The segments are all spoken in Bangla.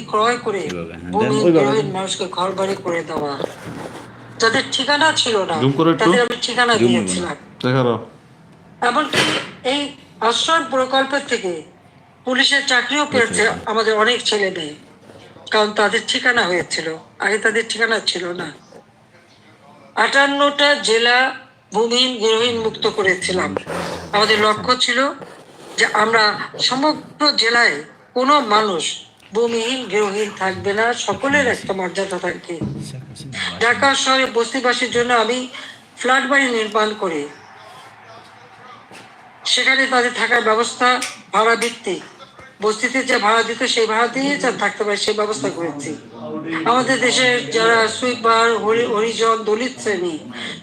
ক্রয় করে? হ্যাঁ, মানুষকে ঘর বাড়ি করে দেওয়া। যাদের ঠিকানা ছিল না। তাদের আমি ঠিকানা দিয়েছিলাম। এমনকি এই আশ্রয় প্রকল্পের থেকে পুলিশের চাকরিও পেয়েছে আমাদের অনেক ছেলে মেয়ে। কারণ তাদের ঠিকানা হয়েছিল। আগে তাদের ঠিকানা ছিল না। আটান্নটা জেলা ভূমিহীন গৃহহীন মুক্ত করেছিলাম। আমাদের লক্ষ্য ছিল যে আমরা সমগ্র জেলায় কোনো মানুষ ভূমিহীন গৃহহীন থাকবে না, সকলের একটা মর্যাদা থাকবে। ঢাকা শহরে বস্তিবাসীর জন্য আমি ফ্ল্যাট বাড়ি নির্মাণ করে। সেখানে তাদের থাকার ব্যবস্থা ভাড়া ভিত্তিক বস্তিতে যে ভাড়া দিত, সেই ভাড়া দিয়ে যা থাকতে পারে, সেই ব্যবস্থা করেছি। আমাদের দেশের যারা সুইপার হরিজন, দলিত শ্রেণি,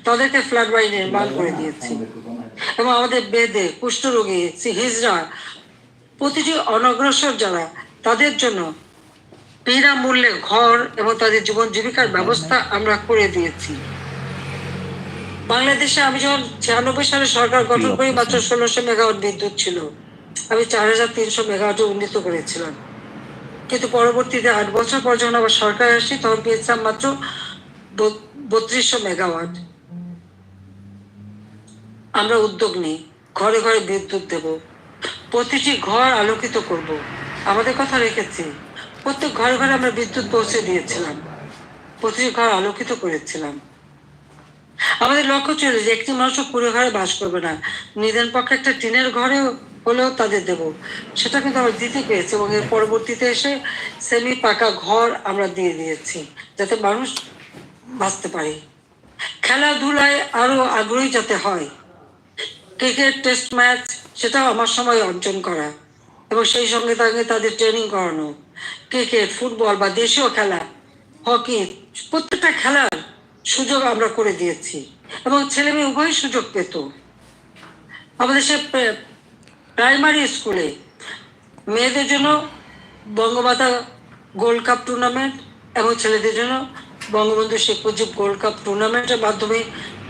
তাদেরকে ফ্ল্যাট বাড়ি নির্মাণ করে দিয়েছি। এবং আমাদের বেদে, কুষ্ঠরোগী হিজড়া, প্রতিটি অনগ্রসর যারা তাদের জন্য বিনামূল্যে ঘর এবং তাদের জীবন জীবিকার ব্যবস্থা আমরা করে দিয়েছি। বাংলাদেশে আমি যখন ছিয়ানব্বই সালে সরকার গঠন করি মাত্র ষোলোশো মেগাওয়াট বিদ্যুৎ ছিল। আমি চার হাজার তিনশো মেগাওয়াটে উন্নীত করেছিলাম। কিন্তু পরবর্তীতে আট বছর পর যখন আবার সরকার আসি তখন পেয়েছিলাম মাত্র বত্রিশশো মেগাওয়াট। আমরা উদ্যোগ নিই ঘরে ঘরে বিদ্যুৎ দেব প্রতিটি ঘর আলোকিত করব। আমাদের কথা রেখেছি। প্রত্যেক ঘরে ঘরে আমরা বিদ্যুৎ পৌঁছে দিয়েছিলাম। প্রতিটি ঘর আলোকিত করেছিলাম। আমাদের লক্ষ্য ছিল যে একটি মানুষও পুরো ঘরে বাস করবে না। নিজের পক্ষে একটা টিনের ঘরে হলেও তাদের দেব। সেটা কিন্তু আমরা দিতে পেরেছি এবং এর পরবর্তীতে এসে সেমি পাকা ঘর আমরা দিয়ে দিয়েছি, যাতে মানুষ বাঁচতে পারে। খেলাধুলায় আরও আগ্রহী যাতে হয়। ক্রিকেট, টেস্ট ম্যাচ, সেটাও আমার সময় অর্জন করা। এবং সেই সঙ্গে তাকে তাদের ট্রেনিং করানো। ক্রিকেট ফুটবল বা দেশীয় খেলা হকি প্রত্যেকটা খেলার সুযোগ আমরা করে দিয়েছি এবং ছেলে মেয়ে উভয় সুযোগ পেত। আমাদের সে প্রাইমারি স্কুলে মেয়েদের জন্য বঙ্গমাতা গোল্ড কাপ টুর্নামেন্ট এবং ছেলেদের জন্য বঙ্গবন্ধু শেখ মুজিব গোল্ড কাপ টুর্নামেন্টের মাধ্যমে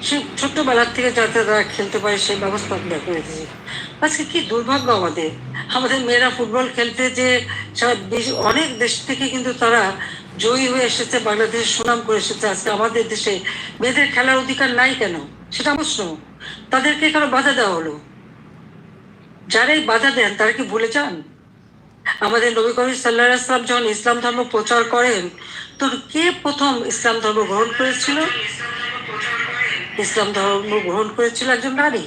সে ছোট্টবেলার থেকে যাতে তারা খেলতে পারে সেই ব্যবস্থা আমরা করে দিয়েছি। আজকে কি দুর্ভাগ্য আমাদের? আমাদের মেয়েরা ফুটবল খেলতে যে অনেক দেশ থেকে কিন্তু তারা জয়ী হয়ে এসেছে, বাংলাদেশের সুনাম করে এসেছে। আজকে আমাদের দেশে মেয়েদের খেলার অধিকার নাই কেন? সেটা প্রশ্ন তাদেরকে কেন বাধা দেওয়া হলো? যারাই বাধা দেন, তারা কি ভুলে যান? আমাদের নবী করিম সাল্লাহ আসলাম যখন ইসলাম ধর্ম প্রচার করেন তো কে প্রথম ইসলাম ধর্ম গ্রহণ করেছিল? ইসলাম ধর্ম গ্রহণ করেছিল একজন নারী।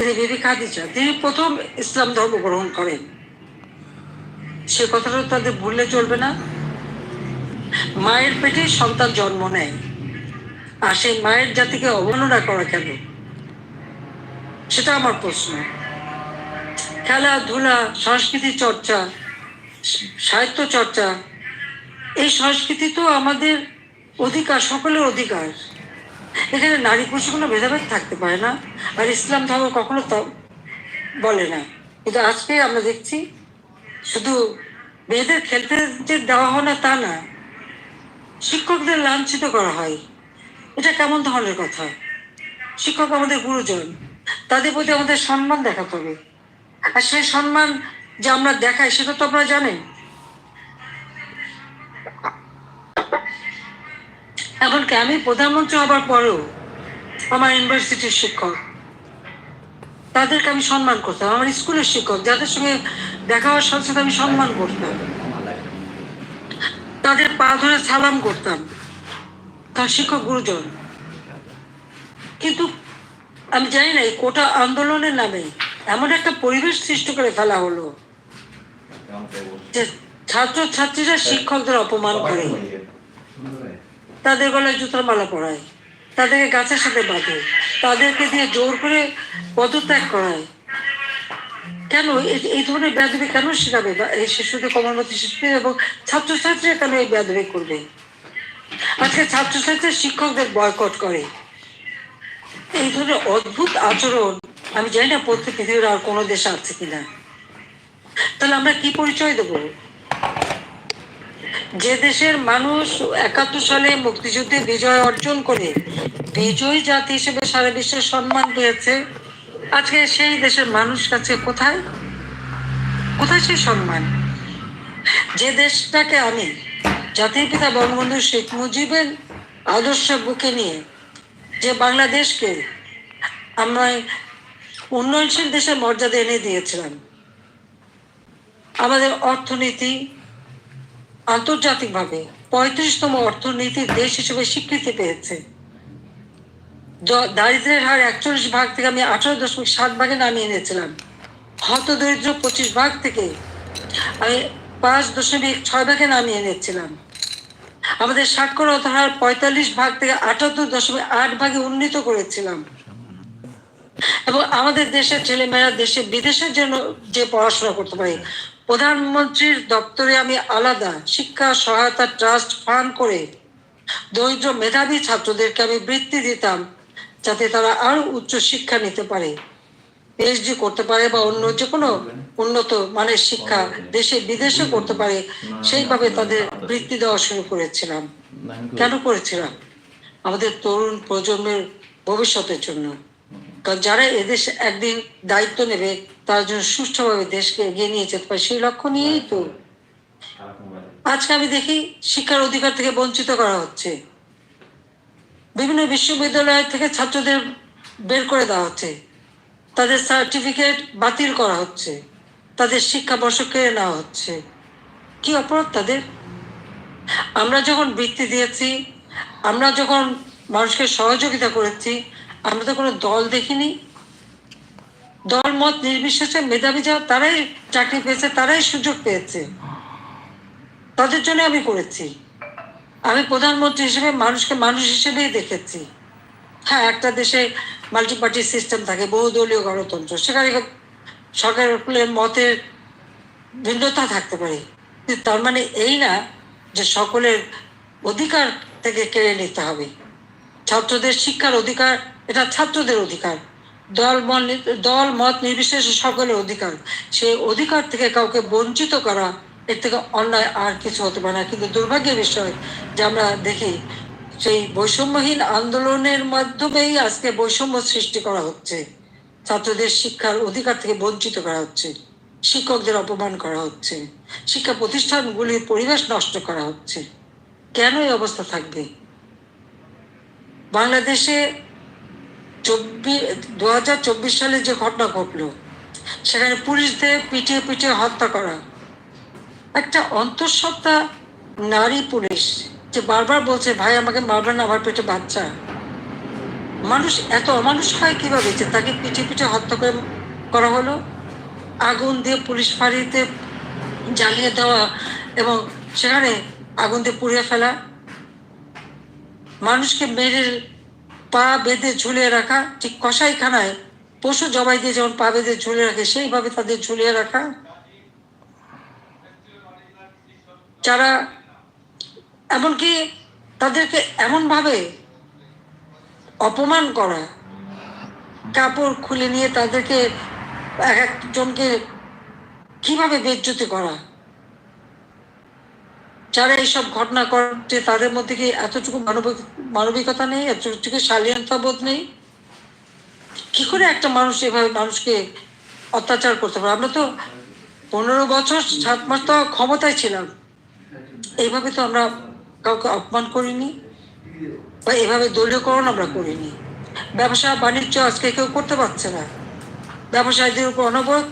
তিনি তিনি প্রথম ইসলাম ধর্ম গ্রহণ করেন। সে কথাটা তাদের ভুললে চলবে না। মায়ের পেটে সন্তান জন্ম নেয়। আর সেই মায়ের জাতিকে অবমাননা করা কেন? সেটা আমার প্রশ্ন। খেলাধুলা সংস্কৃতি চর্চা, সাহিত্য চর্চা, এই সংস্কৃতি তো আমাদের অধিকার, সকলের অধিকার। এখানে নারী পুরুষ কোনো ভেদাভেদ থাকতে পারে না। আর ইসলাম ধর্ম কখনো বলে না। কিন্তু আজকে আমরা দেখছি শুধু মেয়েদের খেলতে যে দেওয়া হয় না তা না, শিক্ষকদের লাঞ্ছিত করা হয়। এটা কেমন ধরনের কথা? শিক্ষক আমাদের গুরুজন, তাদের প্রতি আমাদের সম্মান দেখাতে হবে। আর সেই সম্মান যে আমরা দেখাই, সেটা তো আপনারা জানেন। এমনকি আমি প্রধানমন্ত্রী হবার পরেও আমার ইউনিভার্সিটির শিক্ষক? তাদেরকে আমি সম্মান করতাম, আমার স্কুলের শিক্ষক, যাদের সঙ্গে দেখা হওয়ার সাথে সাথে আমি সম্মান করতাম। তাদের পা ধরে সালাম করতাম, তার শিক্ষক গুরুজন। কিন্তু আমি জানি না, এই কোটা আন্দোলনের নামে এমন একটা পরিবেশ সৃষ্টি করে ফেলা হলো যে ছাত্র ছাত্রীরা শিক্ষকদের অপমান করে। তাদের গলায় জুতার মালা পরায়, তাদেরকে গাছের সাথে বাঁধে, তাদেরকে দিয়ে জোর করে পদত্যাগ করায়। কেন? এই- ধরনের ব্যাধবি কেন শেখাবে এই শিশুদের কমলমতি শিশুদের এবং ছাত্রছাত্রীরা কেন এই ব্যাধবি করবে? আজকে ছাত্রছাত্রীরা শিক্ষকদের বয়কট করে। এই ধরনের অদ্ভুত আচরণ, আমি জানি না প্রত্যেক পৃথিবীর আর কোনো দেশে আছে কিনা। তাহলে আমরা কি পরিচয় দেবো? যে দেশের মানুষ একাত্তর সালে মুক্তিযুদ্ধে বিজয় অর্জন করে বিজয়ী জাতি হিসেবে সারা বিশ্বে সম্মান পেয়েছে, আজকে সেই দেশের মানুষ কাছে কোথায়? কোথায় সেই সম্মান? যে দেশটাকে আমি জাতির পিতা বঙ্গবন্ধু শেখ মুজিবের আদর্শ বুকে নিয়ে যে বাংলাদেশকে আমরা উন্নয়নশীল দেশের মর্যাদা এনে দিয়েছিলাম, আমাদের অর্থনীতি আন্তর্জাতিকভাবে পঁয়ত্রিশতম অর্থনীতির দেশ হিসেবে স্বীকৃতি পেয়েছে। দ- দারিদ্র্যের হার একচল্লিশ ভাগ থেকে আমি আঠারো দশমিক সাত ভাগে নামিয়ে এনেছিলাম। হত দরিদ্র পঁচিশ ভাগ থেকে আমি পাঁচ দশমিক ছয় ভাগে নামিয়ে এনেছিলাম। আমাদের সাক্ষরতার হার পঁয়তাল্লিশ ভাগ থেকে আটাত্তর দশমিক আট ভাগে উন্নীত করেছিলাম। এবং আমাদের দেশের ছেলেমেয়েরা দেশে বিদেশের জন্য যে পড়াশোনা করতে পারে প্রধানমন্ত্রীর দপ্তরে আমি আলাদা শিক্ষা সহায়তা ট্রাস্ট ফান্ড করে দরিদ্র মেধাবী ছাত্রদেরকে আমি বৃত্তি দিতাম যাতে তারা আরও উচ্চ শিক্ষা নিতে পারে পিএইচডি করতে পারে বা অন্য যে কোনো উন্নত মানের শিক্ষা দেশে, বিদেশে করতে পারে, সেইভাবে তাদের বৃত্তি দেওয়া শুরু করেছিলাম। কেন করেছিলাম? আমাদের তরুণ প্রজন্মের ভবিষ্যতের জন্য। কারণ যারা এদেশে একদিন দায়িত্ব নেবে তার জন্য সুষ্ঠুভাবে দেশকে এগিয়ে নিয়ে যেতে পারে। সেই লক্ষ্য নিয়েই তো আজকে আমি দেখি শিক্ষার অধিকার থেকে বঞ্চিত করা হচ্ছে। বিভিন্ন বিশ্ববিদ্যালয় থেকে ছাত্রদের বের করে দেওয়া হচ্ছে। তাদের সার্টিফিকেট বাতিল করা হচ্ছে। তাদের শিক্ষাবর্ষ কেড়ে নেওয়া হচ্ছে। কি অপরাধ তাদের? আমরা যখন বৃত্তি দিয়েছি, আমরা যখন মানুষকে সহযোগিতা করেছি, আমরা তো কোনো দল দেখিনি। দল মত নির্বিশেষে মেধাবী যারা, তারাই চাকরি পেয়েছে, তারাই সুযোগ পেয়েছে। তাদের জন্য আমি করেছি। আমি প্রধানমন্ত্রী হিসেবে মানুষকে মানুষ হিসেবেই দেখেছি। হ্যাঁ একটা দেশে মাল্টি পার্টি সিস্টেম থাকে, বহুদলীয় গণতন্ত্র, সেখানে সরকারের মতের ভিন্নতা থাকতে পারে। তার মানে এই না যে সকলের অধিকার থেকে কেড়ে নিতে হবে। ছাত্রদের শিক্ষার অধিকার, এটা ছাত্রদের অধিকার। দল দল মত নির্বিশেষে সকলের অধিকার। সেই অধিকার থেকে কাউকে বঞ্চিত করা, এর থেকে অন্যায় আর কিছু হতে পারে না। কিন্তু দুর্ভাগ্যের বিষয় যে আমরা দেখি, সেই বৈষম্যহীন আন্দোলনের মাধ্যমেই আজকে বৈষম্য সৃষ্টি করা হচ্ছে। ছাত্রদের শিক্ষার অধিকার থেকে বঞ্চিত করা হচ্ছে। শিক্ষকদের অপমান করা হচ্ছে। শিক্ষা প্রতিষ্ঠানগুলির পরিবেশ নষ্ট করা হচ্ছে। কেন এই অবস্থা থাকবে? বাংলাদেশে চব্বিশ দু সালে যে ঘটনা ঘটলো, সেখানে পুলিশদের পিটিয়ে পিটিয়ে হত্যা করা। একটা অন্তঃসত্ত্বা নারী পুলিশ যে বারবার বলছে, ভাই, আমাকে মারবেন না, আমার পেটে বাচ্চা। মানুষ এত অমানুষ হয় কীভাবে যে তাকে পিঠে পিঠে হত্যা করে করা হলো? আগুন দিয়ে পুলিশ ফাঁড়িতে জ্বালিয়ে দেওয়া এবং সেখানে আগুন দিয়ে পুড়িয়ে ফেলা। মানুষকে মেরে পা বেঁধে ঝুলিয়ে রাখা, ঠিক কসাইখানায় পশু জবাই দিয়ে যেমন পা বেঁধে ঝুলিয়ে রাখে, সেইভাবে তাদের ঝুলিয়ে রাখা। যারা, এমনকি তাদেরকে এমনভাবে অপমান করা, কাপড় খুলে নিয়ে তাদেরকে এক একজনকে কীভাবে বেজ্জতি করা? যারা এইসব ঘটনা করছে তাদের মধ্যে কি এতটুকু মানবিক মানবিকতা নেই? এতটুকু শালীনতা বোধ নেই? কি করে একটা মানুষ এভাবে মানুষকে অত্যাচার করতে পারে? আমরা তো পনেরো বছর সাত মাস তো ক্ষমতায় ছিলাম। এইভাবে তো আমরা কাউকে অপমান করিনি বা এভাবে দলীয়করণ আমরা করিনি। ব্যবসা বাণিজ্য আজকে কেউ করতে পারছে না। ব্যবসায়ীদের উপর অনবরত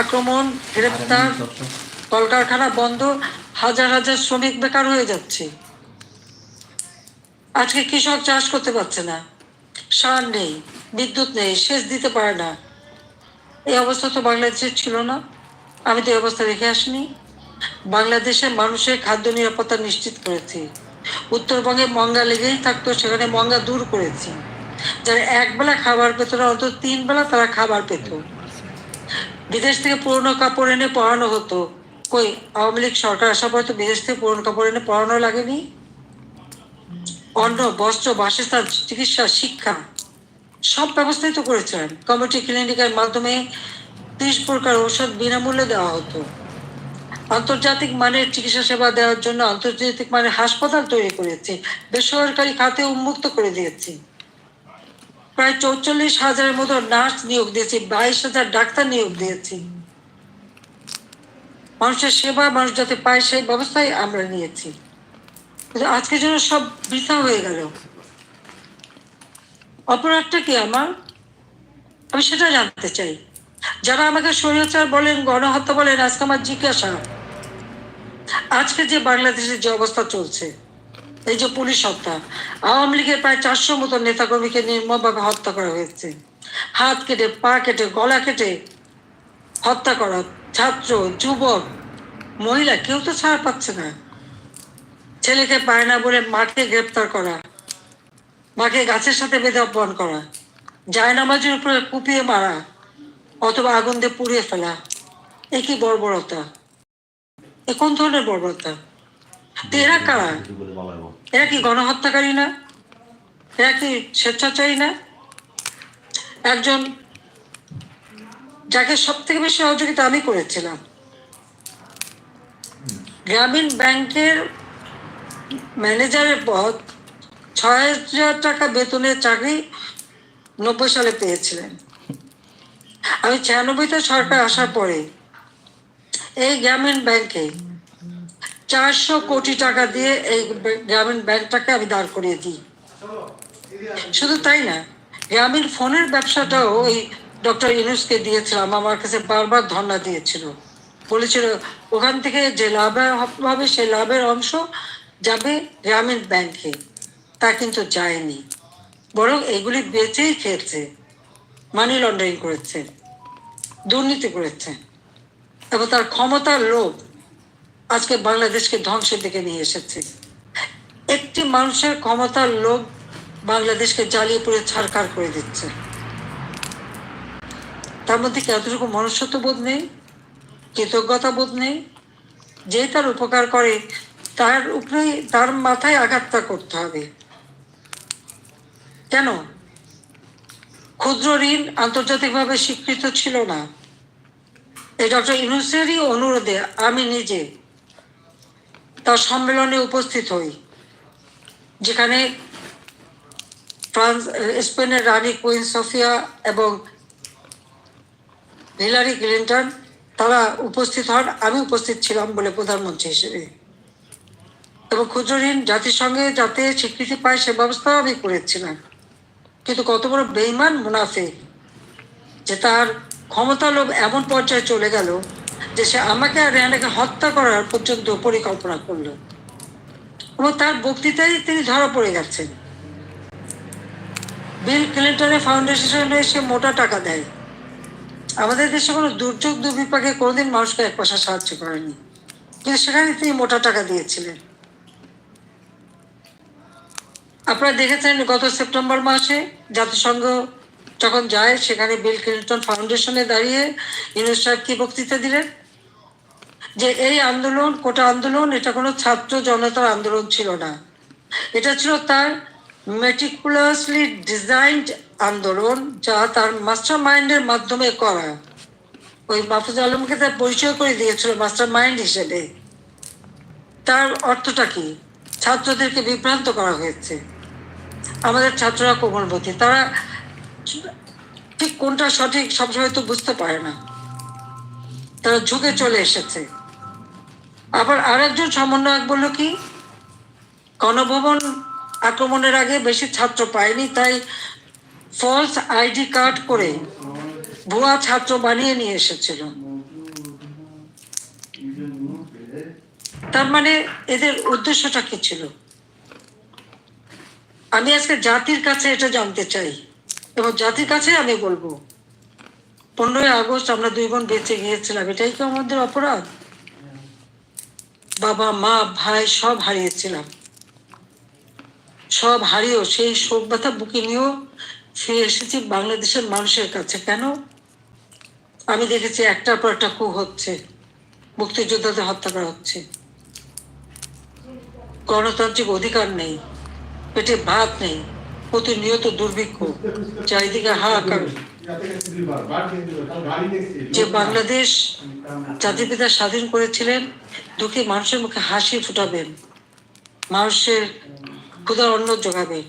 আক্রমণ গ্রেপ্তার কলকারখানা বন্ধ হাজার হাজার শ্রমিক বেকার হয়ে যাচ্ছে। আজকে কৃষক চাষ করতে পারছে না। সার নেই, বিদ্যুৎ নেই, সেচ দিতে পারে না। এই অবস্থা তো বাংলাদেশে ছিল না। আমি তো এই অবস্থা রেখে আসিনি। বাংলাদেশে মানুষের খাদ্য নিরাপত্তা নিশ্চিত করেছি। উত্তরবঙ্গে মঙ্গা লেগেই থাকতো, সেখানে মঙ্গা দূর করেছি। যারা একবেলা খাবার পেত না, অন্তত তিন বেলা তারা খাবার পেত। বিদেশ থেকে পুরনো কাপড় এনে পড়ানো হতো। কই? আওয়ামী লীগ সরকার আসার পরে তো বিদেশ থেকে পুরনো কাপড় এনে পড়ানো লাগেনি? অন্ন, বস্ত্র, বাসস্থান, চিকিৎসা, শিক্ষা, সব ব্যবস্থাই তো করেছিলেন কমিউনিটি ক্লিনিকের মাধ্যমে ত্রিশ প্রকার ঔষধ বিনামূল্যে দেওয়া হতো। আন্তর্জাতিক মানের চিকিৎসা সেবা দেওয়ার জন্য আন্তর্জাতিক মানের হাসপাতাল তৈরি করেছে। বেসরকারি খাতে উন্মুক্ত করে দিয়েছে। প্রায় চৌচল্লিশ হাজারের মতো নার্স নিয়োগ দিয়েছি, বাইশ হাজার ডাক্তার নিয়োগ দিয়েছি। মানুষের সেবা, মানুষ যাতে পায় সেই ব্যবস্থাই আমরা নিয়েছি। আজকে যেন সব বৃথা হয়ে গেল। অপরাধটা কি আমার? আমি সেটা জানতে চাই। যারা আমাকে স্বৈরাচার বলেন, গণহত্যা বলেন, আজকে আমার জিজ্ঞাসা। আজকে যে বাংলাদেশের যে অবস্থা চলছে, এই যে পুলিশ হত্যা, আওয়ামী লীগের প্রায় চারশো মতো নেতাকর্মীকে নির্মমভাবে হত্যা করা হয়েছে। হাত কেটে, পা কেটে, গলা কেটে হত্যা করা, ছাত্র, যুবক, মহিলা, কেউ তো ছাড় পাচ্ছে না। ছেলেকে পায় না বলে মাকে গ্রেপ্তার করা, মাকে গাছের সাথে বেঁধে অপমান করা, জায়নামাজের উপরে কুপিয়ে মারা, অথবা আগুন দিয়ে পুড়িয়ে ফেলা, এ কি বর্বরতা? এ কোন ধরনের বর্বরতা? এরা কারা? এরা কি গণহত্যাকারী না? এরা কি স্বেচ্ছাচারী না? একজন যাকে সব থেকে বেশি সহযোগিতা আমি করেছিলাম। গ্রামীণ ব্যাংকের ম্যানেজারের পদ ছয় হাজার টাকা বেতনের চাকরি নব্বই সালে পেয়েছিলেন। আমি ছিয়ানব্বইতে সরকার আসার পরে এই গ্রামীণ ব্যাংকে চারশো কোটি টাকা দিয়ে এই গ্রামীণ ব্যাংকটাকে আমি দাঁড় করিয়ে দিই। শুধু তাই না, গ্রামীণ ফোনের ব্যবসাটাও ওই ডক্টর ইউনুসকে দিয়েছিলাম, আমার কাছে বারবার ধর্ণা দিয়েছিল। বলেছিল, ওখান থেকে যে লাভ হবে, সেই লাভের অংশ যাবে গ্রামীণ ব্যাংকে। তা কিন্তু যায়নি। বরং এগুলি বেচেই খেয়েছে মানি লন্ডারিং করেছে, দুর্নীতি করেছে। এবং তার ক্ষমতার লোভ আজকে বাংলাদেশকে ধ্বংসের দিকে নিয়ে এসেছে। একটি মানুষের ক্ষমতার লোভ বাংলাদেশকে জ্বালিয়ে পুড়ে ছাড়কার করে দিচ্ছে। তার মধ্যে এতটুকু মনুষ্যত্ব বোধ নেই? কৃতজ্ঞতা বোধ নেই? যে তার উপকার করে, তার উপরে তার মাথায় আঘাতটা করতে হবে। কেন? ক্ষুদ্র ঋণ আন্তর্জাতিকভাবে স্বীকৃত ছিল না। এই ডক্টর ইউনুসেরই অনুরোধে আমি নিজে তার সম্মেলনে উপস্থিত হই, যেখানে ফ্রান্স, স্পেনের রানী কুইন সোফিয়া এবং হিলারি ক্লিন্টন, তারা উপস্থিত হন, আমি উপস্থিত ছিলাম বলে প্রধানমন্ত্রী হিসেবে। এবং ক্ষুদ্র ঋণ জাতিসংঘে যাতে স্বীকৃতি পায় সে ব্যবস্থাও আমি করেছিলাম। কিন্তু কত বড় বেইমান মুনাফে যে তার ক্ষমতা লোভ এমন পর্যায়ে চলে গেল যে সে আমাকে আর রেহানাকে হত্যা করার পর্যন্ত পরিকল্পনা করল। এবং তার বক্তৃতায় তিনি ধরা পড়ে গেছেন। বিল ক্লিন্টনের ফাউন্ডেশনে সে মোটা টাকা দেয়। আমাদের দেশে কোনো দুর্যোগ দুর্বিপাকে কোনোদিন মানুষকে এক পয়সা সাহায্য করেনি। কিন্তু সেখানে তিনি মোটা টাকা দিয়েছিলেন। আপনারা দেখেছেন গত সেপ্টেম্বর মাসে জাতিসংঘ যখন যায়, সেখানে বিল ক্লিন্টন ফাউন্ডেশনে দাঁড়িয়ে ইউনুস সাহেব কি বক্তৃতা দিলেন? যে এই আন্দোলন, কোটা আন্দোলন, এটা কোনো ছাত্র জনতার আন্দোলন ছিল না। এটা ছিল তার মেটিকুলাসলি ডিজাইনড আন্দোলন যা তার মাস্টার মাইন্ডের মাধ্যমে করা। ওই মাহফুজ আলমকে তার পরিচয় করে দিয়েছিল মাস্টার মাইন্ড হিসেবে। তার অর্থটা কি? ছাত্রদেরকে বিভ্রান্ত করা হয়েছে। আমাদের ছাত্ররা কোমলবতী, তারা ঠিক কোনটা সঠিক সবসময় তো বুঝতে পারে না। তারা ঝুঁকে চলে এসেছে। আবার আরেকজন সমন্বয়ক বলল কি, গণভবন আক্রমণের আগে বেশি ছাত্র পায়নি, তাই ফলস আইডি কার্ড করে ভুয়া ছাত্র বানিয়ে নিয়ে এসেছিল। তার মানে এদের উদ্দেশ্যটা কি ছিল? আমি আজকে জাতির কাছে এটা জানতে চাই এবং জাতির কাছে আমি বলব, পনেরোই আগস্ট আমরা দুই বোন বেঁচে গিয়েছিলাম, এটাই কি আমাদের অপরাধ? বাবা, মা, ভাই সব হারিয়েছিলাম। সব হারিয়েও সেই শোক ব্যথা বুকে নিয়েও ফিরে এসেছি বাংলাদেশের মানুষের কাছে। কেন? আমি দেখেছি একটার পর একটা কু হচ্ছে। মুক্তিযোদ্ধাদের হত্যা করা হচ্ছে। গণতান্ত্রিক অধিকার নেই। পেটে ভাত নেই। প্রতিনিয়ত দুর্ভিক্ষ। চারিদিকে হাহাকার। যে বাংলাদেশ জাতির পিতা স্বাধীন করেছিলেন, দুঃখী মানুষের মুখে হাসি ফুটাবেন। মানুষের ক্ষুধার অন্ন যোগাবে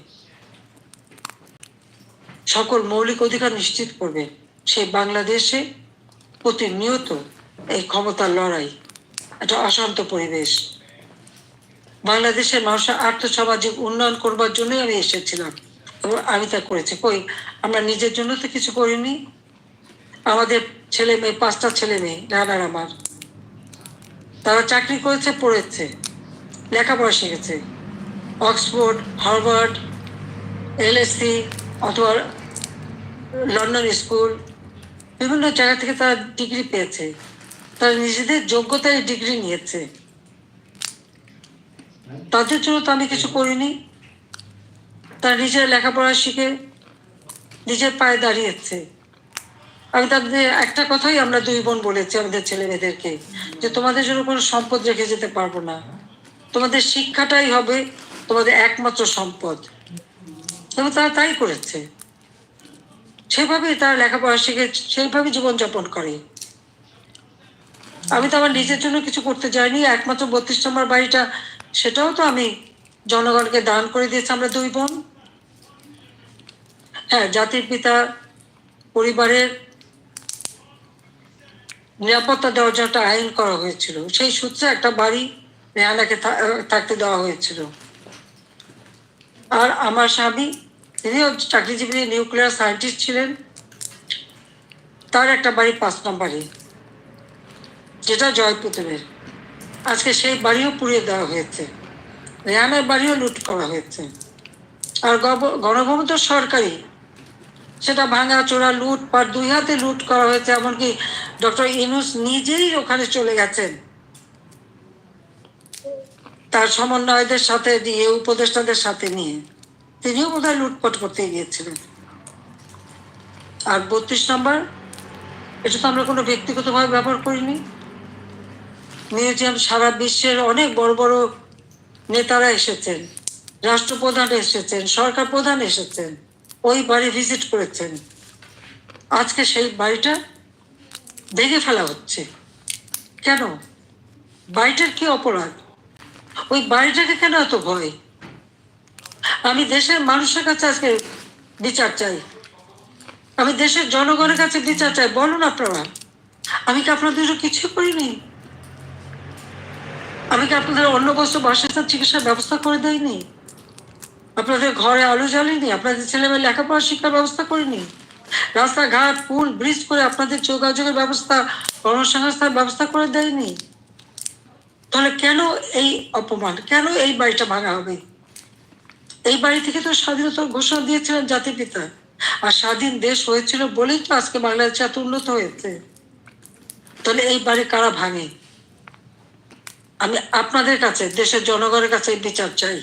সকল মৌলিক অধিকার নিশ্চিত করবে। সেই বাংলাদেশে প্রতিনিয়ত এই ক্ষমতার লড়াই, একটা অশান্ত পরিবেশ। বাংলাদেশের মানুষের আর্থসামাজিক উন্নয়ন করবার জন্যই আমি এসেছিলাম এবং আমি তা করেছি। কই, আমরা নিজের জন্য তো কিছু করিনি। আমাদের ছেলে মেয়ে, পাঁচটা ছেলে মেয়ে রানার আমার। তারা চাকরি করেছে, পড়েছে, লেখাপড়া শিখেছে। অক্সফোর্ড, হার্ভার্ড এলএসসি অথবা লন্ডন স্কুল, বিভিন্ন জায়গা থেকে তারা ডিগ্রি পেয়েছে। তারা নিজেদের যোগ্যতায় ডিগ্রি নিয়েছে। তাদের জন্য তো আমি কিছু করিনি। তারা নিজের লেখাপড়া শিখে নিজের পায়ে দাঁড়িয়েছে। আমি তাদের একটা কথাই আমরা দুই বোন বলেছি আমাদের ছেলে মেয়েদেরকে, যে তোমাদের জন্য কোনো সম্পদ রেখে যেতে পারব না। তোমাদের শিক্ষাটাই হবে তোমাদের একমাত্র সম্পদ। এবং তারা তাই করেছে। সেভাবে তারা লেখাপড়া শিখে সেইভাবে জীবনযাপন করে। আমি তো আমার নিজের জন্য কিছু করতে যাইনি, একমাত্র বত্রিশ নম্বর বাড়িটা, সেটাও তো আমি জনগণকে দান করে দিয়েছি, আমরা দুই বোন। হ্যাঁ জাতির পিতা, পরিবারের নিরাপত্তা দেওয়ার জন্য একটা আইন করা হয়েছিল। সেই সূত্রে একটা বাড়ি রেহানাকে থাকতে দেওয়া হয়েছিল। আর আমার স্বামী তিনিও চাকরিজীবী নিউক্লিয়ার সায়েন্টিস্ট ছিলেন। তার একটা বাড়ি পাঁচ নম্বরে, যেটা জয়পুতুলের আজকে সেই বাড়িও পুড়িয়ে দেওয়া হয়েছে। রেহানের বাড়িও লুট করা হয়েছে। আর গণভবন তো সরকারি। সেটা ভাঙা, চোরা, লুট, পাট দুই হাতে লুট করা হয়েছে, এমনকি ডক্টর ইনুস নিজেই ওখানে চলে গেছেন। তার সমন্বয়দের সাথে দিয়ে, উপদেষ্টাদের সাথে নিয়ে। তিনিও বোধহয় লুটপাট করতে গিয়েছিলেন। আর বত্রিশ নম্বর, এটা তো আমরা কোনো ব্যক্তিগতভাবে ব্যবহার করিনি। মিউজিয়াম সারা বিশ্বের অনেক বড় বড় নেতারা এসেছেন, রাষ্ট্রপ্রধান এসেছেন, সরকার প্রধান এসেছেন, ওই বাড়ি ভিজিট করেছেন। আজকে সেই বাড়িটা ভেঙে ফেলা হচ্ছে। কেন? বাড়িটার কি অপরাধ? ওই বাড়িটাকে কেন এত ভয়? আমি দেশের মানুষের কাছে আজকে বিচার চাই। আমি দেশের জনগণের কাছে বিচার চাই, বলুন আপনারা। আমি কি আপনাদের কিছু করিনি? আমি কি আপনাদের অন্য বস্তু বাসস্থান চিকিৎসার ব্যবস্থা করে দেয়নি আপনাদের ঘরে আলো জ্বালিনি, আপনাদের ছেলেমেয়ে লেখাপড়া শিক্ষার ব্যবস্থা করিনি? রাস্তাঘাট, পুল, ব্রিজ করে আপনাদের যোগাযোগের ব্যবস্থা, কর্মসংস্থান ব্যবস্থা করে দেয়নি তাহলে কেন এই অপমান? কেন এই বাড়িটা ভাঙা হবে? এই বাড়ি থেকে তো স্বাধীনতার ঘোষণা দিয়েছিলেন জাতির পিতা। আর স্বাধীন দেশ হয়েছিল বলেই তো আজকে বাংলাদেশ এত উন্নত হয়েছে। তাহলে এই বাড়ি কারা ভাঙে? আমি আপনাদের কাছে, দেশের জনগণের কাছে বিচার চাই।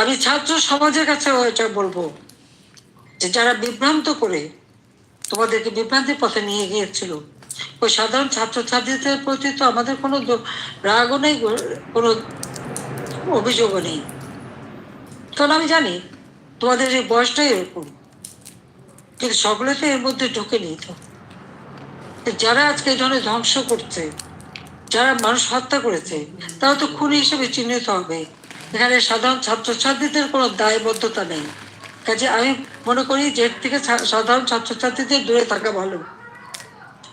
আমি ছাত্র সমাজের কাছে এটা বলব যে যারা বিভ্রান্ত করে তোমাদেরকে বিভ্রান্তির পথে নিয়ে গিয়েছিল, ওই সাধারণ ছাত্রছাত্রীদের প্রতি তো আমাদের কোনো রাগও নেই, কোনো অভিযোগও নেই। কারণ আমি জানি তোমাদের এই বয়সটাই এরকম। কিন্তু সকলে তো এর মধ্যে ঢুকে নেই তো তো যারা আজকে এই ধরনের ধ্বংস করছে, যারা মানুষ হত্যা করেছে, তারা তো খুনি হিসেবে চিহ্নিত হবে। এখানে সাধারণ ছাত্রছাত্রীদের কোনো দায়বদ্ধতা নেই। কাজে আমি মনে করি যে থেকে সাধারণ ছাত্রছাত্রীদের দূরে থাকা ভালো।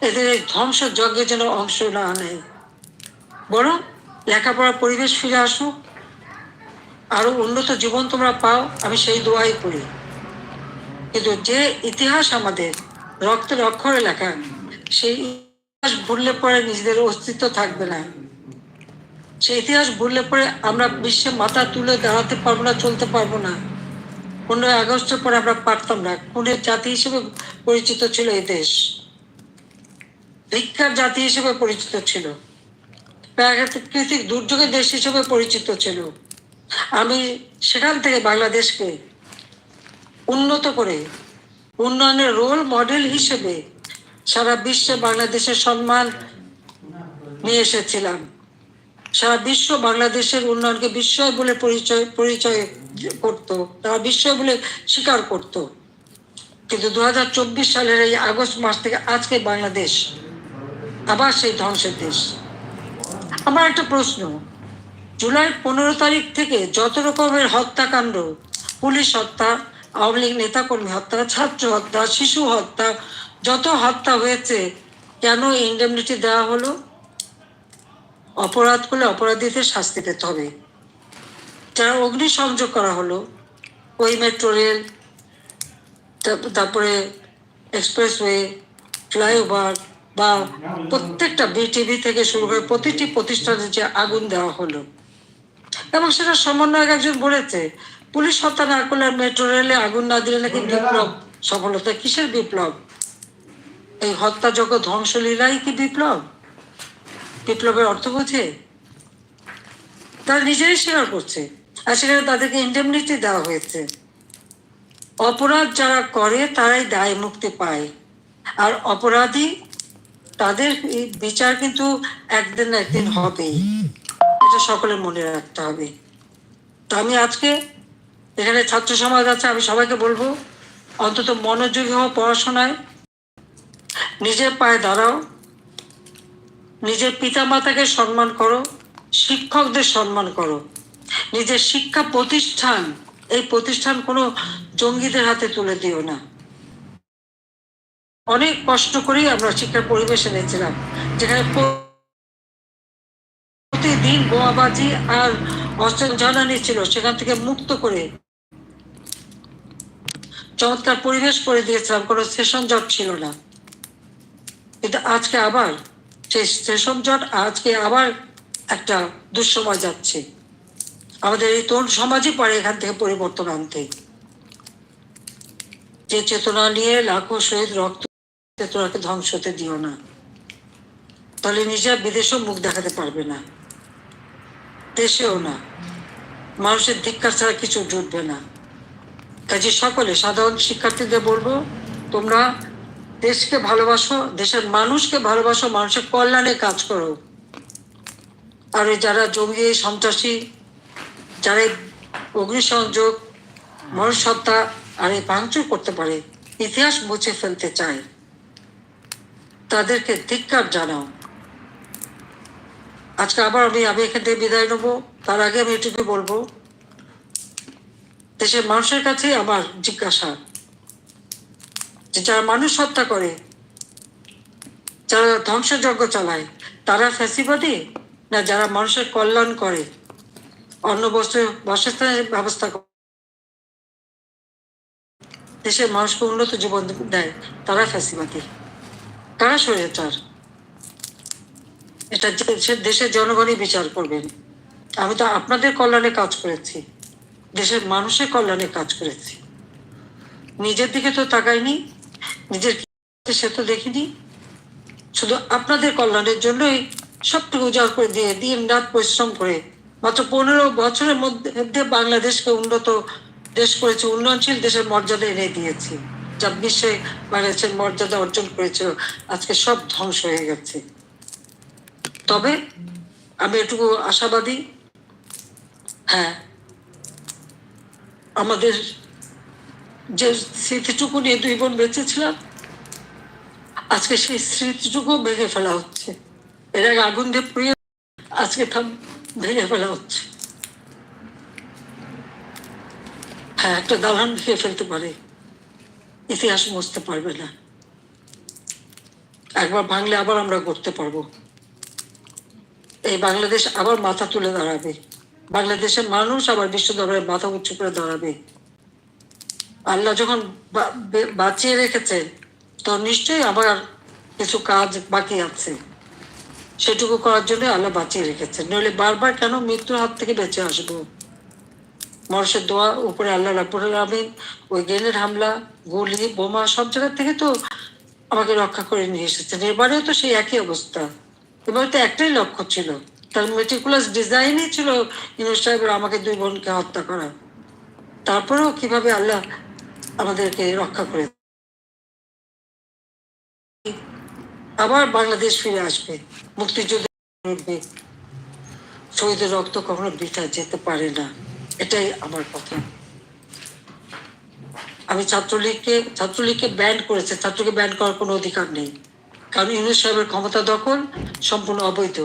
এদের এই ধ্বংস যজ্ঞে যেন অংশ না নেয়। বরং লেখাপড়ার পরিবেশ ফিরে আসুক। আরও উন্নত জীবন তোমরা পাও, আমি সেই দোয়াই করি। কিন্তু যে ইতিহাস আমাদের, রক্তের অক্ষরে লেখা, সেই ইতিহাস ভুললে পরে নিজেদের অস্তিত্ব থাকবে না। সেই ইতিহাস ভুললে পরে আমরা বিশ্বে মাথা তুলে দাঁড়াতে পারব না, চলতে পারব না। পনেরোই আগস্টের পরে আমরা পারতাম না। খুনের জাতি হিসেবে পরিচিত ছিল এই দেশ। ভিক্ষার জাতি হিসেবে পরিচিত ছিল। প্রাকৃতিক দুর্যোগের দেশ হিসেবে পরিচিত ছিল। আমি সেখান থেকে বাংলাদেশকে উন্নত করে উন্নয়নের রোল মডেল হিসেবে সারা বিশ্বে বাংলাদেশের সম্মান নিয়ে এসেছিলাম। সারা বিশ্ব বাংলাদেশের উন্নয়নকে বিস্ময় বলে পরিচয় পরিচয় করত তারা বিস্ময় বলে স্বীকার করত। কিন্তু দু হাজার চব্বিশ সালের এই আগস্ট মাস থেকে আজকে বাংলাদেশ আবার সেই ধ্বংসের দেশ। আমার একটা প্রশ্ন জুলাই পনেরো তারিখ থেকে যত রকমের হত্যাকাণ্ড, পুলিশ হত্যা, আওয়ামী লীগ নেতাকর্মী হত্যা, ছাত্র হত্যা, শিশু হত্যা, যত হত্যা হয়েছে, কেন ইন্ডেমনিটি দেওয়া হলো? অপরাধ করলে অপরাধীদের শাস্তি পেতে হবে। যারা অগ্নিসংযোগ করা হলো, ওই মেট্রো রেল তারপ- তারপরে এক্সপ্রেসওয়ে ফ্লাইওভার বা প্রত্যেকটা বিটিভি থেকে শুরু করে প্রতিটি প্রতিষ্ঠানে যে আগুন দেওয়া হলো এবং সেটা সমন্বয়ক একজন বলেছে পুলিশ হত্যা না করলে মেট্রো রেলে আগুন না দিলে নাকি বিপ্লব সফলতা কিসের বিপ্লব? এই হত্যাযোগ্য ধ্বংসলীলাই কি বিপ্লব? বিপ্লবের অর্থ বোঝে? তারা নিজেরাই স্বীকার করছে আর সেখানে তাদেরকে ইন্ডেমনিটি দেওয়া হয়েছে। অপরাধ যারা করে তারাই দায় মুক্তি পায়। আর অপরাধী তাদের বিচার কিন্তু একদিন না একদিন হবেই। এটা সকলের মনে রাখতে হবে। তো আমি আজকে এখানে ছাত্র সমাজ আছে, আমি সবাইকে বলব, অন্তত মনোযোগী হও পড়াশোনায়। নিজের পায়ে দাঁড়াও। নিজের পিতামাতাকে সম্মান করো, শিক্ষকদের সম্মান করো। নিজের শিক্ষা প্রতিষ্ঠান, এই প্রতিষ্ঠান কোনো জঙ্গিদের হাতে তুলে দিও না। অনেক কষ্ট করেই আমরা শিক্ষার পরিবেশ এনেছিলাম, যেখানে প্রতিদিন আর অস্ত্র ছিল সেখান থেকে মুক্ত করে চমৎকার পরিবেশ করে দিয়েছিলাম, কোনো সেশন জট ছিল না। কিন্তু আজকে আবার, সেই সেশন জট আজকে আবার একটা দুঃসময় যাচ্ছে। আমাদের এই তরুণ সমাজই পারে এখান থেকে পরিবর্তন আনতে। যে চেতনা নিয়ে লাখো শহীদ রক্ত চেতনাকে ধ্বংস হতে দিও না, তাহলে নিজের বিদেশেও মুখ দেখাতে পারবে না। দেশেও না। মানুষের ধিক্কার ছাড়া কিছু জুটবে না। কাজে সকলে সাধারণ শিক্ষার্থীদের বলব, তোমরা দেশকে ভালোবাসো, দেশের মানুষকে ভালোবাসো, মানুষের কল্যাণে কাজ করো। আর যারা জঙ্গি, সন্ত্রাসী যারা অগ্নিসংযোগ মানুষ হত্যা আর এই ভাঙচুর করতে পারে, ইতিহাস মুছে ফেলতে চায়, তাদেরকে ধিক্কার জানাও। আজকে আবার আমি আমি এখান থেকে বিদায় নেব। তার আগে আমি এটুকু বলব? দেশের মানুষের কাছে আমার জিজ্ঞাসা, যে যারা মানুষ হত্যা করে, যারা ধ্বংসযজ্ঞ চালায়, তারা ফ্যাসিবাদী না যারা মানুষের কল্যাণ করে? অন্ন বস্ত্র বাসস্থানের ব্যবস্থা করে। দেশের মানুষকে উন্নত জীবন দেয়, তারা ফ্যাসিবাদী। কারা স্বৈরাচার? এটা দেশের জনগণই বিচার করবেন আমি তো আপনাদের কল্যাণে কাজ করেছি। দেশের মানুষের কল্যাণে কাজ করেছি। নিজের দিকে তো তাকাইনি, নিজের সে তো দেখিনি। শুধু আপনাদের কল্যাণের জন্যই সবটুকু উজাড় করে দিয়ে দিন রাত পরিশ্রম করে। মাত্র পনেরো বছরের মধ্যে বাংলাদেশকে উন্নত দেশ করেছে, উন্নয়নশীল দেশের মর্যাদা এনে দিয়েছি। যা বিশ্বে বাংলাদেশের মর্যাদা অর্জন করেছে, আজকে সব ধ্বংস হয়ে গেছে। তবে আমি এটুকু আশাবাদী হ্যাঁ আমাদের যে স্মৃতিটুকু নিয়ে দুই বোন বেঁচেছিলাম, আজকে সেই স্মৃতিটুকু ভেঙে ফেলা হচ্ছে। এর আগে আগুন দিয়ে পুড়িয়ে আজকে তা ভেঙে ফেলা হচ্ছে। হ্যাঁ একটা দালান ভেঙে ফেলতে পারে, ইতিহাস মুছতে পারবে না। একবার ভাঙলে আবার আমরা করতে পারব। এই বাংলাদেশ আবার মাথা তুলে দাঁড়াবে। বাংলাদেশের মানুষ আবার বিশ্ব দরবারে মাথা উঁচু করে দাঁড়াবে। আল্লাহ যখন বাঁচিয়ে রেখেছেন তো নিশ্চয়ই আবার কিছু কাজ বাকি আছে। সেটুকু করার জন্য আল্লাহ বাঁচিয়ে রেখেছেন নইলে বারবার কেন মৃত্যুর হাত থেকে বেঁচে আসব? মানুষের দোয়া উপরে আল্লাহ রাব্বুল আমিন ওই গ্রেনেড হামলা, গুলি, বোমা সব জায়গা থেকে তো আমাকে রক্ষা করে নিয়ে এসেছেন। এবারেও তো সেই একই অবস্থা। এবার তো একটাই লক্ষ্য ছিল। তার মেটিকুলাস ডিজাইনই ছিল ইনুস সাহেবের আমাকে দুই বোনকে হত্যা করা। তারপরেও কীভাবে আল্লাহ আমাদেরকে রক্ষা করে আবার বাংলাদেশ ফিরে আসবে, মুক্তিযুদ্ধ উঠবে শহীদের রক্ত কখনো বৃথা যেতে পারে না। এটাই আমার কথা। আমি ছাত্রলীগকে ছাত্রলীগকে ব্যান করেছে। ছাত্রকে ব্যান করার কোনো অধিকার নেই। কারণ ইউনুস সাহেবের ক্ষমতা দখল সম্পূর্ণ অবৈধ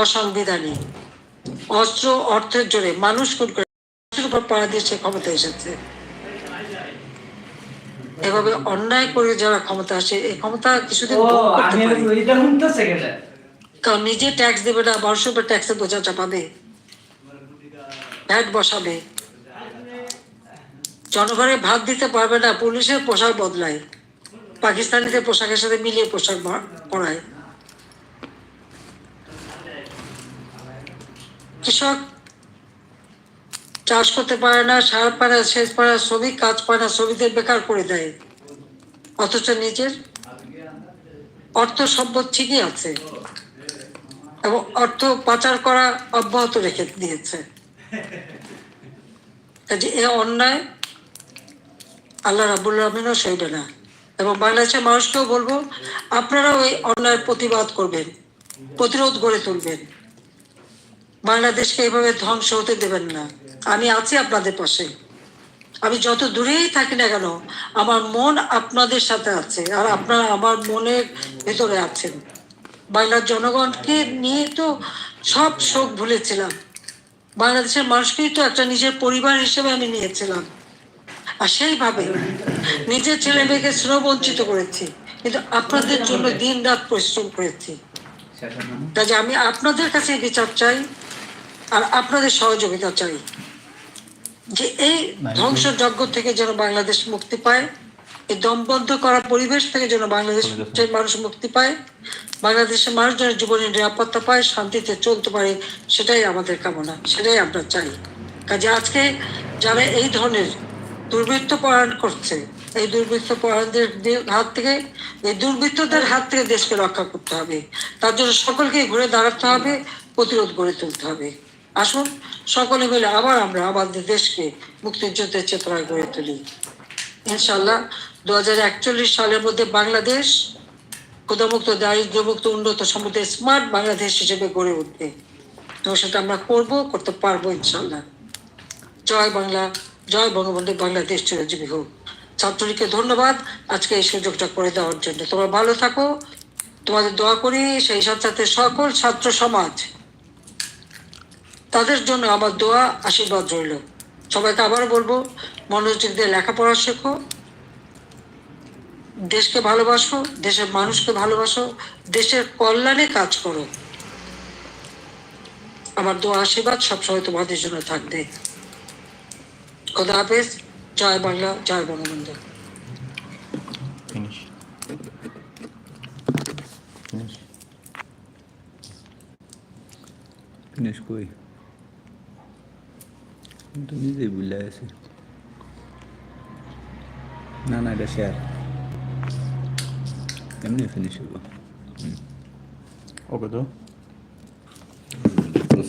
অসাংবিধানিক অস্ত্র অর্থের জোরে মানুষ খুন করে মানুষের উপর পাড়া দিয়ে সে ক্ষমতা এসেছে। এভাবে অন্যায় করে যারা ক্ষমতা আসে এই ক্ষমতা কিছুদিন কারণ নিজে ট্যাক্স দেবে না মানুষের উপর ট্যাক্সের বোঝা চাপাবে ভ্যাট বসাবে। জনগণের ভাত দিতে পারবে না পুলিশের পোশাক বদলায়। পাকিস্তানিদের পোশাকের সাথে মিলিয়ে পোশাক পরায়। কৃষক চাষ করতে পারে না, সার পায় না সেচ পায় না, শ্রমিক কাজ পায় না, শ্রমিকদের বেকার করে দেয়। অথচ নিজের অর্থ সম্পদ ঠিকই আছে এবং অর্থ পাচার করা অব্যাহত রেখে দিয়েছে। এ অন্যায় আল্লাহ রাবুল রহমিনও সইবে না। এবং বাংলাদেশের মানুষকেও বলব আপনারা ওই অন্যায়ের প্রতিবাদ করবেন, প্রতিরোধ গড়ে তুলবেন। বাংলাদেশকে এভাবে ধ্বংস হতে দেবেন না। আমি আছি আপনাদের পাশে। আমি যত দূরেই থাকি না কেন, আমার মন আপনাদের সাথে আছে আর আপনারা আমার মনের ভেতরে আছেন। বাংলার জনগণকে নিয়ে তো সব শোক ভুলেছিলাম। বাংলাদেশের মানুষকেই তো একটা নিজের পরিবার হিসেবে আমি নিয়েছিলাম। আর সেইভাবে নিজের ছেলে মেয়েকে স্নেহ বঞ্চিত করেছি। কিন্তু আপনাদের জন্য দিন রাত পরিশ্রম করেছি। কাজে আমি আপনাদের কাছে বিচার চাই আর আপনাদের সহযোগিতা চাই। যে এই ধ্বংসযজ্ঞ থেকে যেন বাংলাদেশ মুক্তি পায় এই দমবদ্ধ করা পরিবেশ থেকে যেন বাংলাদেশের মানুষ মুক্তি পায় বাংলাদেশের মানুষ যেন জীবনের নিরাপত্তা পায় শান্তিতে চলতে পারে সেটাই আমাদের কামনা সেটাই আমরা চাই। কাজে আজকে যারা এই ধরনের দুর্বৃত্ত পরায়ণ করছে। এই দুর্বৃত্ত পরায়ণদের হাত থেকে, এই দুর্বৃত্তদের হাত থেকে দেশকে রক্ষা করতে হবে। তার জন্য সকলকে ঘুরে দাঁড়াতে হবে, প্রতিরোধ গড়ে তুলতে হবে। আসুন, সকলে মিলে আবার আমরা আমাদের দেশকে মুক্তিযুদ্ধের চেতনায় গড়ে তুলি। ইনশাল্লাহ দু হাজার একচল্লিশ সালের মধ্যে বাংলাদেশ ক্ষুদামুক্ত দারিদ্র্যমুক্ত, উন্নত সমৃদ্ধ, স্মার্ট বাংলাদেশ হিসেবে গড়ে উঠবে। এবং সেটা আমরা করব, করতে পারব ইনশাল্লাহ জয় বাংলা। জয় বঙ্গবন্ধু বাংলাদেশ চিরজীবী হোক। ছাত্রলীগকে ধন্যবাদ। আজকে এই সুযোগটা করে দেওয়ার জন্য। তোমরা ভালো থাকো। তোমাদের দোয়া করি, সেই সাথে সাথে সকল ছাত্র সমাজ। তাদের জন্য আমার দোয়া, আশীর্বাদ রইল। সবাইকে আবার বলব, মনোযোগ দিয়ে লেখাপড়া শেখো। দেশকে ভালোবাসো, দেশের মানুষকে ভালোবাসো, দেশের কল্যাণে কাজ করো। আমার দোয়া, আশীর্বাদ সবসময় তোমাদের জন্য থাকবে। খোদা হাফেজ জয় বাংলা জয় বঙ্গবন্ধু Finish. Finish. ফিনিশ কই আমি তো নিজেই ভুলে আছি না না এটা শেয়ার এমনি ফিনিশ হইব Okay, though.